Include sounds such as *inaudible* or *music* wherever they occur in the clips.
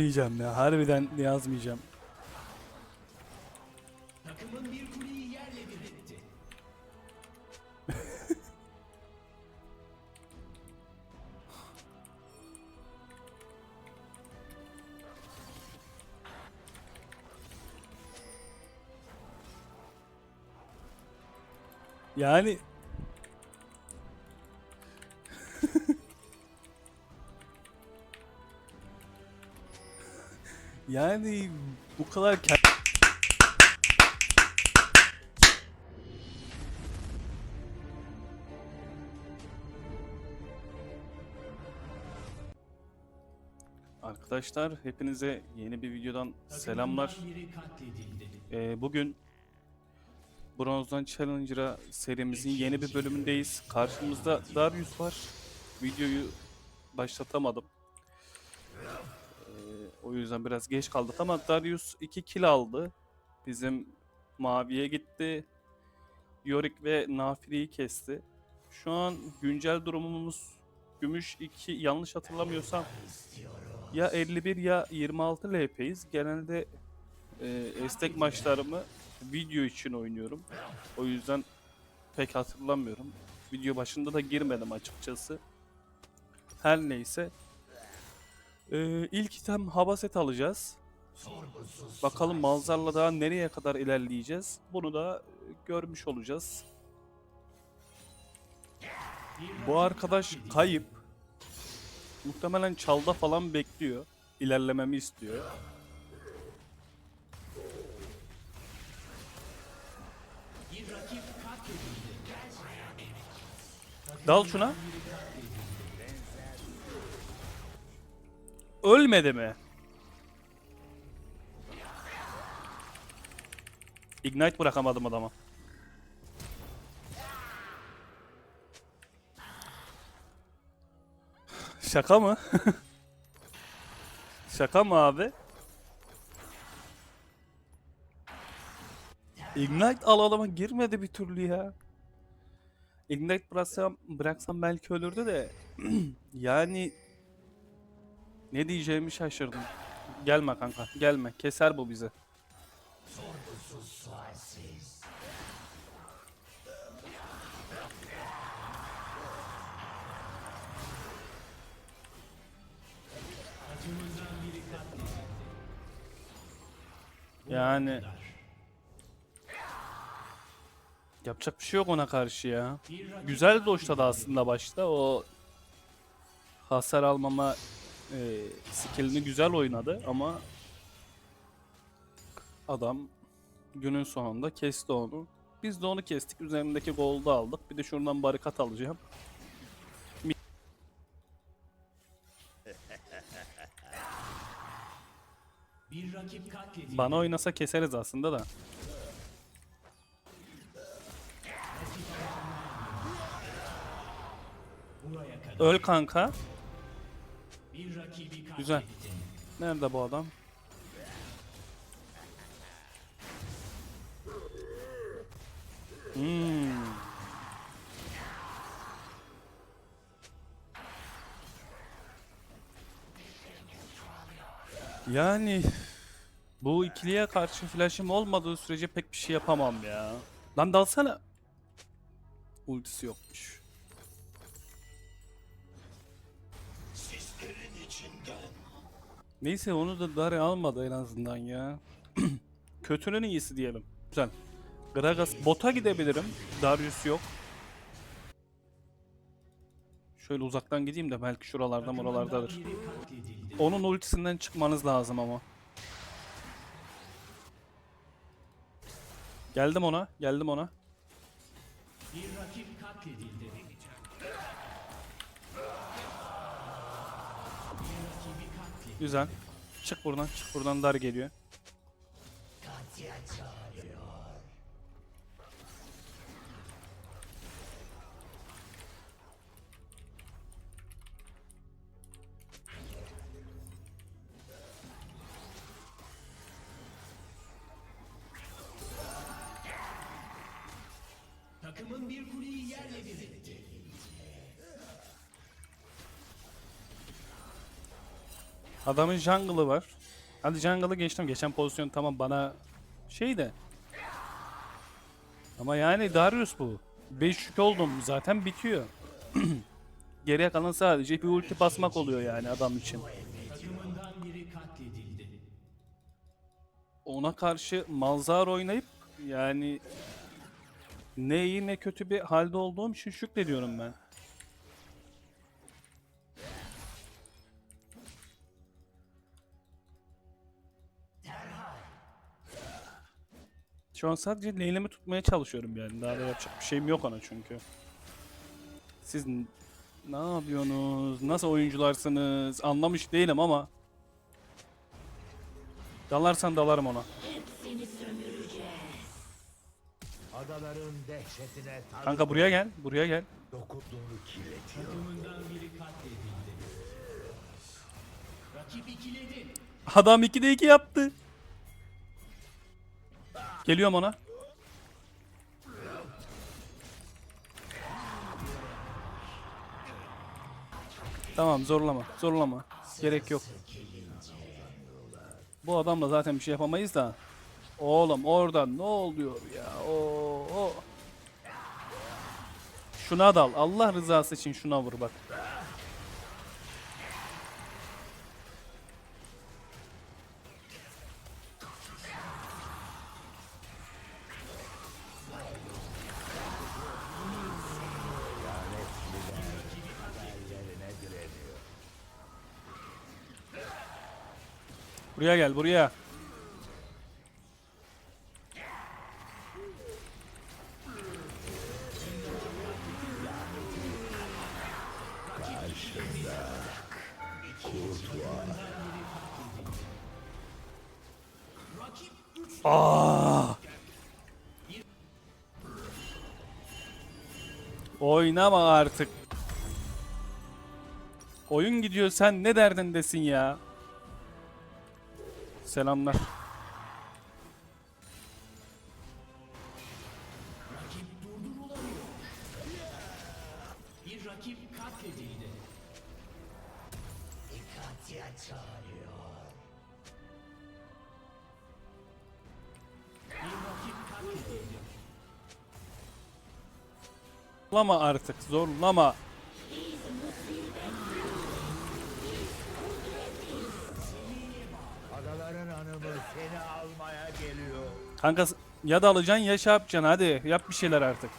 Yazmayacağım ya. Harbiden yazmayacağım. *laughs* Yani yani bu kadar Arkadaşlar hepinize yeni bir videodan selamlar. Ee, bugün Bronzdan Challenger'a serimizin yeni bir bölümündeyiz. Karşımızda Darius var. Videoyu başlatamadım. O yüzden biraz geç kaldık ama Darius 2 kill aldı. Bizim Mavi'ye gitti. Yorick ve Nafiri'yi kesti. Şu an güncel durumumuz Gümüş 2 yanlış hatırlamıyorsam ya 51 ya 26 LP'yiz. Genelde e, estek maçlarımı video için oynuyorum. O yüzden pek hatırlamıyorum. Video başında da girmedim açıkçası. Her neyse. Ee, ilk item hava set alacağız. Bakalım Malzar'la daha nereye kadar ilerleyeceğiz. Bunu da e, görmüş olacağız. Bu arkadaş kayıp. Muhtemelen çalda falan bekliyor. İlerlememi istiyor. Dal şuna. Ölmedi mi? Ignite bırakamadım adama. Şaka mı? *laughs* Şaka mı abi? Ignite al adama girmedi bir türlü ya. Ignite bıraksam, bıraksam belki ölürdü de *clears throat* yani ne diyeceğimi şaşırdım. Gelme kanka gelme keser bu bizi. Yani yapacak bir şey yok ona karşı ya. Güzel doşladı aslında başta o hasar almama e, skillini güzel oynadı ama adam günün sonunda kesti onu. Biz de onu kestik. Üzerindeki gold'u aldık. Bir de şuradan barikat alacağım. Bana oynasa keseriz aslında da. Öl kanka. Güzel. Nerede bu adam? Hmm. Yani bu ikiliye karşı flash'ım olmadığı sürece pek bir şey yapamam ya. Lan dalsana. Ultisi yokmuş. Neyse onu da Dari almadı en azından ya. *clears throat* Kötünün iyisi diyelim. Güzel. Gragas bota gidebilirim. Darius yok. Şöyle uzaktan gideyim de belki şuralarda oralardadır. Onun ultisinden çıkmanız lazım ama. Geldim ona, geldim ona. Bir rakip Güzel. Çık buradan, çık buradan dar geliyor. Adamın jungle'ı var. Hadi jungle'ı geçtim. Geçen pozisyon tamam bana şey de. Ama yani Darius bu. 5 yük oldum zaten bitiyor. *clears throat* Geriye kalan sadece bir ulti basmak oluyor yani adam için. Ona karşı Malzar oynayıp yani ne iyi ne kötü bir halde olduğum için şükrediyorum ben. Şu an sadece leylemi tutmaya çalışıyorum yani. Daha da yapacak bir şeyim yok ona çünkü. Siz ne yapıyorsunuz? Nasıl oyuncularsınız? Anlamış değilim ama. Dalarsan dalarım ona. Adaların dehşetine Kanka buraya gel. Buraya gel. dokunduğunu kirletiyor. Adam 2'de 2 yaptı. Geliyorum ona. Tamam zorlama. Zorlama. Gerek yok. Bu adamla zaten bir şey yapamayız da. Oğlum oradan ne oluyor ya? Oo, o. Şuna dal. Allah rızası için şuna vur bak. Buraya gel buraya. Aa! Oynama artık. Oyun gidiyor sen ne derdindesin ya? Selamlar. Rakip durdurulamıyor. Bir rakip katledildi. İkatya çağırıyor. Bir rakip katledildi. Zorlama artık zorlama. Kanka ya da alacaksın ya şey yapacaksın hadi yap bir şeyler artık.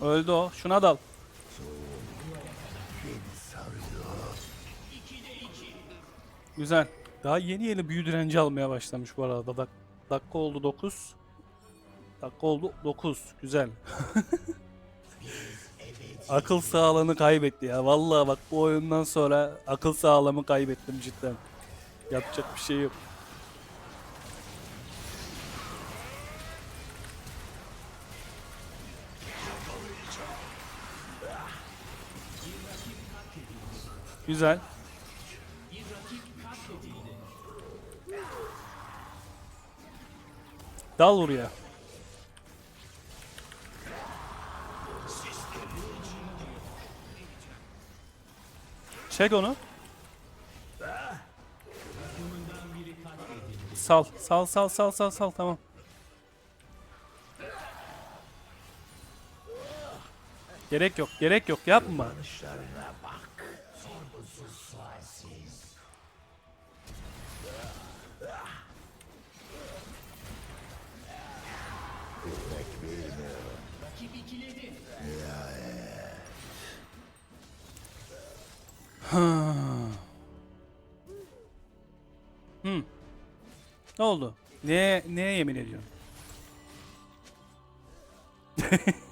Öldü o. Şuna dal. Güzel. Daha yeni yeni büyü direnci almaya başlamış bu arada. Dak dakika oldu 9. Dakika oldu 9. Güzel. *laughs* akıl sağlığını kaybetti ya. Vallahi bak bu oyundan sonra akıl sağlığımı kaybettim cidden. Yapacak bir şey yok. Güzel. Dal buraya. Çek onu. Sal, sal, sal, sal, sal, sal, tamam. Gerek yok, gerek yok, yapma. Dışlarına ikiledi. Hmm. Ne oldu? Neye, neye yemin ediyorsun? *laughs*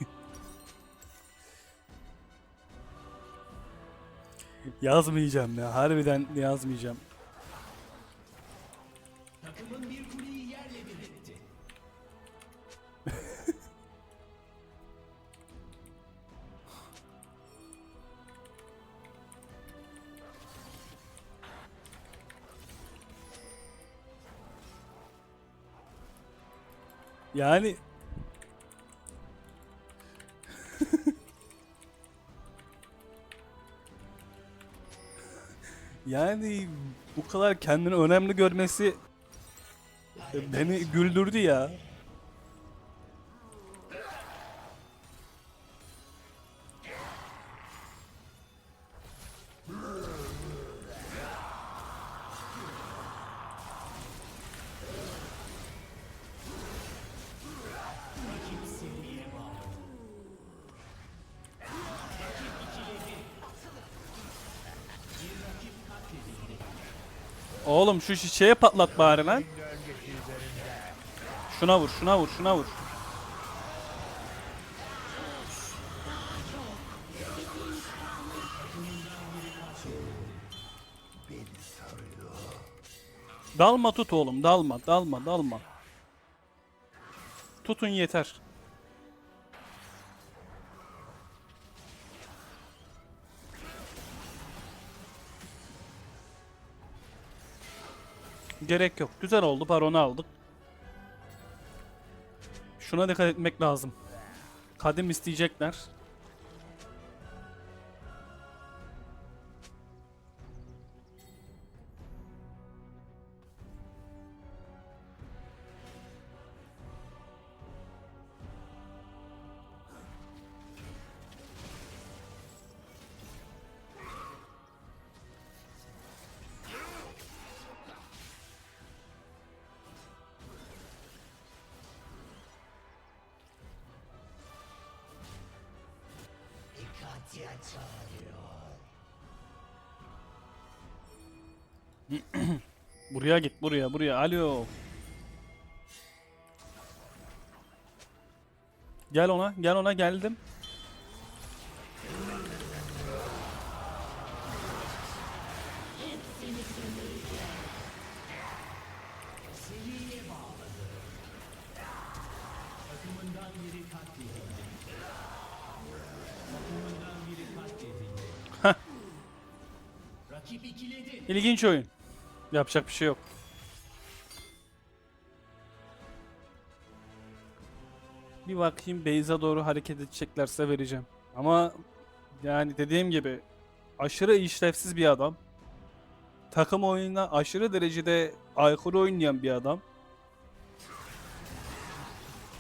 yazmayacağım ya. Harbiden yazmayacağım. Yani Yani bu kadar kendini önemli görmesi beni güldürdü ya. Oğlum şu şişeye patlat bari lan. Şuna vur, şuna vur, şuna vur. Dalma tut oğlum, dalma, dalma, dalma. Tutun yeter. Gerek yok. Güzel oldu. Baronu aldık. Şuna dikkat etmek lazım. Kadim isteyecekler. Katya *clears throat* çağırıyor. Buraya git, buraya, buraya. Alo. Gel ona, gel ona geldim. Takımından biri katledildi. İlginç oyun. Yapacak bir şey yok. Bir bakayım Beyza doğru hareket edeceklerse vereceğim. Ama yani dediğim gibi aşırı işlevsiz bir adam. Takım oyununa aşırı derecede aykırı oynayan bir adam.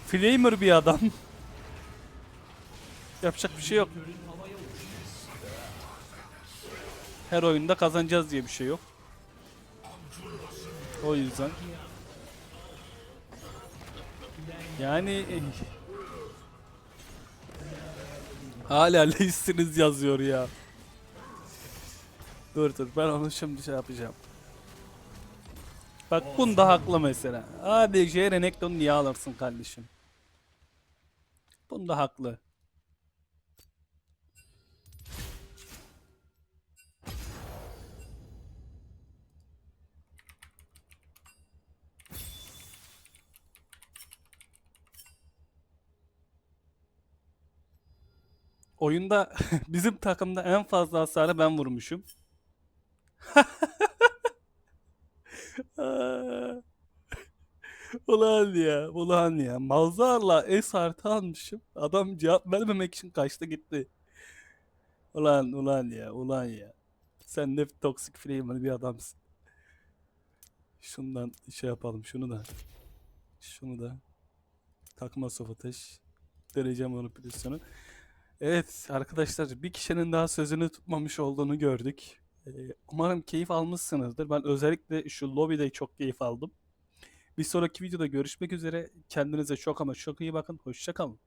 Flamer bir adam. *laughs* Yapacak bir şey yok. Her oyunda kazanacağız diye bir şey yok. O yüzden. Yani eh, hala listiniz yazıyor ya. Dur dur ben onu şimdi şey yapacağım. Bak bunda haklı mesela. ADC Renekton niye alırsın kardeşim? Bunda haklı. Oyunda *laughs* bizim takımda en fazla hasarı ben vurmuşum. *laughs* Ulan ya, ulan ya. Malzarla S artı almışım. Adam cevap vermemek için kaçtı gitti. Ulan ulan ya, ulan ya. Sen ne toksik flamer bir adamsın. Şundan şey yapalım, şunu da. Şunu da. Takma sofateş. Derece manipülasyonu. Evet arkadaşlar bir kişinin daha sözünü tutmamış olduğunu gördük. Ee, umarım keyif almışsınızdır. Ben özellikle şu lobide çok keyif aldım. Bir sonraki videoda görüşmek üzere. Kendinize çok ama çok iyi bakın. Hoşçakalın.